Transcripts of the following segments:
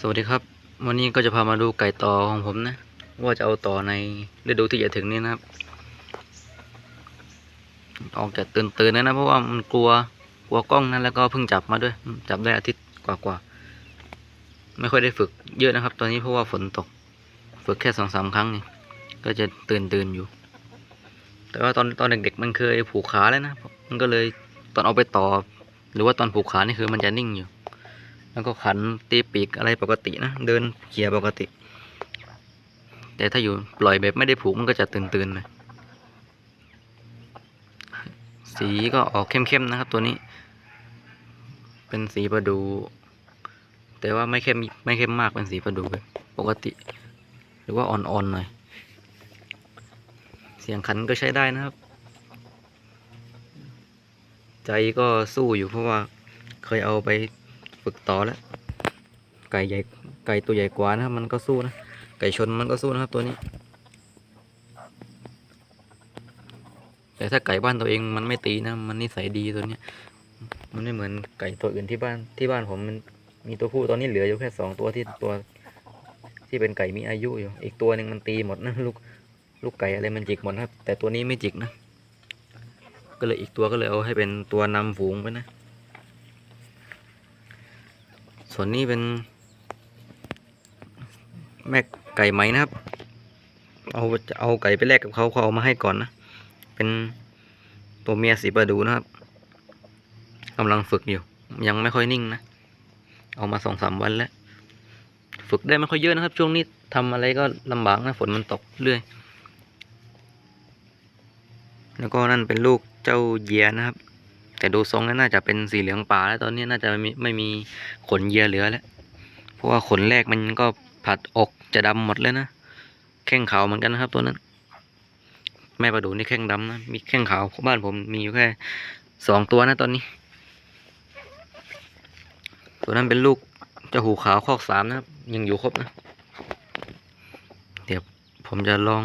สวัสดีครับ วันนี้ก็จะพามาดูไก่ต่อของผมนะ ว่าจะเอาต่อในฤดูที่จะถึงนี้นะครับ ออกจากตื่นตื่นนะนะเพราะว่ามันกลัวกลัวกล้องนะแล้วก็เพิ่งจับมาด้วย จับได้อาทิตย์กว่าๆไม่ค่อยได้ฝึกเยอะนะครับ ตอนนี้เพราะว่าฝนตก ฝึกแค่สองสามครั้งนี่ก็จะตื่นตื่นๆอยู่ แต่ว่าตอนตอนเด็กๆมันเคยผูกขาแล้วนะมันก็เลยตอนเอาไปต่อ หรือว่าตอนผูกขานี่คือมันจะนิ่งอยู่ แล้วก็ขันตีปีกอะไรปกตินะ เดินเขี่ยปกติ แต่ถ้าอยู่ปล่อยแบบไม่ได้ผูกมันก็จะตื่นๆน่อยสีก็ออกเข้มๆนะครับตัวนี้ เป็นสีประดู แต่ว่าไม่เข้มไม่เข้มมากเป็นสีประดูแบบปกติ หรือว่าอ่อนๆหน่อย เสียงขันก็ใช้ได้นะครับ ใจก็สู้อยู่เพราะว่าเคยเอาไป ฝึกต่อแล้วไก่ใหญ่ไก่ตัวใหญ่กว่านะครับมันก็สู้นะ ไก่ชนมันก็สู้นะครับตัวนี้ แต่ถ้าไก่บ้านตัวเองมันไม่ตีนะ มันนิสัยดีตัวเนี้ย มันไม่เหมือนไก่ตัวอื่นที่บ้านที่บ้านผมมันมีตัวผู้ตอนนี้เหลืออยู่แค่สองตัวที่ตัว ที่เป็นไก่มีอายุอยู่ อีกตัวหนึ่งมันตีหมดนะลูกลูกไก่อะไรมันจิกหมดครับ แต่ตัวนี้ไม่จิกนะ ก็เลยอีกตัวก็เลยเอาให้เป็นตัวนำฝูงไปนะ ส่วนนี้เป็น แม่ไก่ไหมนะครับ เอาจะเอาไก่ไปแลกกับเขาเขาเอามาให้ก่อนนะ เป็นตัวเมียสีประดูนะครับกำลังฝึกอยู่ ยังไม่ค่อยนิ่งนะ เอามาสองสามวันแล้ว ฝึกได้ไม่ค่อยเยอะนะครับ ช่วงนี้ทำอะไรก็ลำบากนะฝนมันตกเรื่อย แล้วก็นั่นเป็นลูกเจ้าเยียนะครับ แต่ดูทรงแล้วน่าจะเป็นสีเหลืองป่าแล้วตอนนี้น่าจะไม่มีไม่มีขนเยียเหลือแล้ว เพราะว่าขนแรกมันก็ผัดอกจะดำหมดเลยนะแข้งขาวเหมือนกันนะครับตัวนั้น แม่ประดูนี่แข้งดำนะมีแข้งขาวบ้านผมมีอยู่แค่สองตัวนะตอนนี้ ตัวนั้นเป็นลูกเจ้าหูขาวคอกสามนะครับยังอยู่ครบนะเดี๋ยวผมจะลอง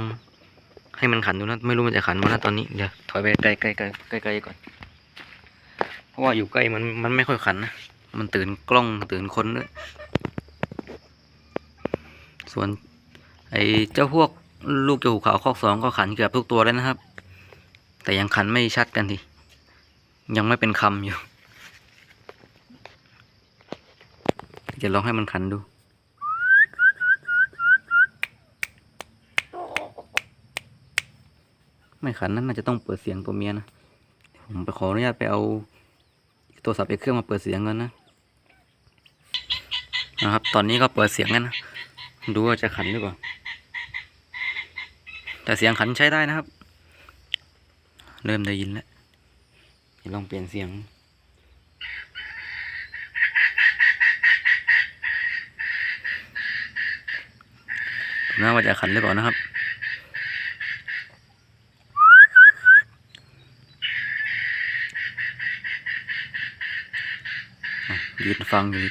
ให้มันขันดูนะ ไม่รู้มันจะขันมานะตอนนี้เดี๋ยวถอยไปไกลไกลไกลๆก่อน ราะว่าอยู่ใกล้มันมันไม่ค่อยขันนะ มันตื่นกล้องตื่นคนด้วยส่วน ไอ้เจ้าพวกลูกเจ้าหูขาวคอกสองก็ขันเกือบทุกตัวแล้วนะครับ แต่ยังขันไม่ชัดกันทียังไม่เป็นคำอยู่จะลองให้มันขันดูไม่ขันนั้นน่าจะต้องเปิดเสียงตัวเมียนะ ผมไปขออนุญาตไปเอา โทรศัพท์ไปเครื่องมาเปิดเสียงกันนะนะครับ ตอนนี้ก็เปิดเสียงกันนะดูว่าจะขันหรือเปล่าแต่เสียงขันใช้ได้นะครับ เริ่มได้ยินแล้วเดี๋ยวลองเปลี่ยนเสียงน่าว่าจะขันหรือเปล่านะครับ อะ ยืนฟังอยู่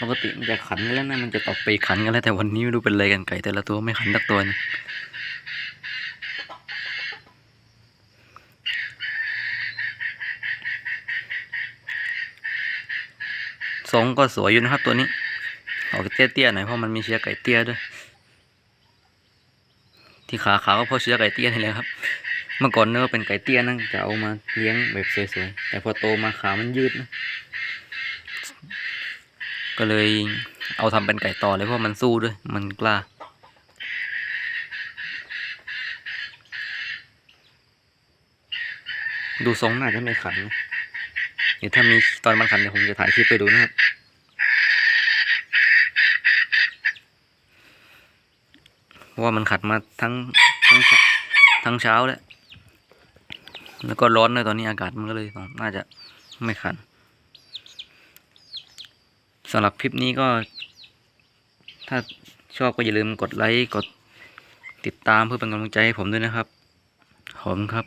ปกติมันจะขันกันแล้วนะมันจะตบปีขันกันแล้วแต่วันนี้ไม่รู้เป็นอะไรกันไก่แต่ละตัวไม่ขันสักตัวนึงทรงก็สวยอยู่นะครับตัวนี้ ออกเตี้ยๆหน่อยเพราะมันมีเชื้อไก่เตี้ยด้วย ที่ขาขาวก็เพราะเชื้อไก่เตี้ยนี่แหละครับ เมื่อก่อนเนื้อเป็นไก่เตี้ยนะจะเอามาเลี้ยงแบบสวยๆ แต่พอโตมาขามันยืดนะ ก็เลยเอาทำเป็นไก่ต่อเลยเพราะมันสู้ด้วย มันกล้า ดูทรงน่าจะไม่ขันนะเดี๋ยวถ้ามีตอนมันขันเดี๋ยวผมจะถ่ายคลิปไปดูนะครับเพราะว่ามันขัดมาทั้งทั้งทั้งเช้าแล้ว แล้วก็ร้อนเลยตอนนี้อากาศมันก็เลยน่าจะไม่ขันสำหรับคลิปนี้ก็ ถ้าชอบก็อย่าลืมกดไลค์กดติดตามเพื่อเป็นกำลังใจให้ผมด้วยนะครับ ขอบคุณครับ